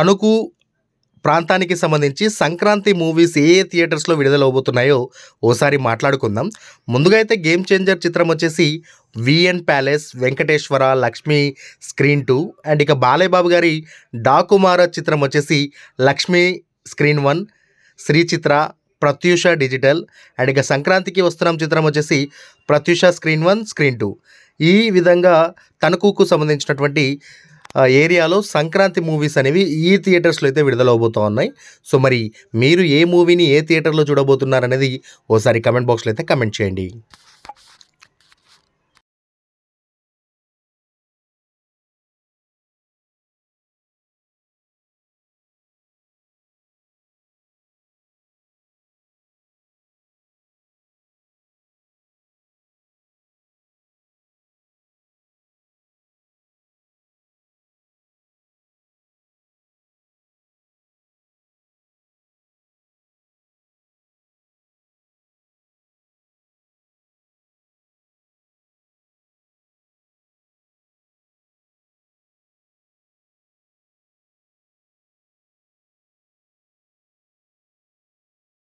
తణుకు ప్రాంతానికి సంబంధించి సంక్రాంతి మూవీస్ ఏ ఏ థియేటర్స్లో విడుదలవబోతున్నాయో ఓసారి మాట్లాడుకుందాం. ముందుగా అయితే గేమ్ చేంజర్ చిత్రం వచ్చేసి VN palace Venkateswara Lakshmi screen two and ఇక బాలయ్యబాబు గారి డాకుమార చిత్రం వచ్చేసి Lakshmi screen one Sri Chitra Pratyusha digital and ఇక సంక్రాంతికి వస్తున్నాం చిత్రం వచ్చేసి Pratyusha screen one screen two. ఈ విధంగా తణుకుకు సంబంధించినటువంటి ఏరియాలో సంక్రాంతి మూవీస్ అనేవి ఈ థియేటర్స్లో అయితే విడుదలవబోతూ ఉన్నాయి. సో మరి మీరు ఏ మూవీని ఏ థియేటర్లో చూడబోతున్నారనేది ఓసారి కమెంట్ బాక్స్లో అయితే కమెంట్ చేయండి.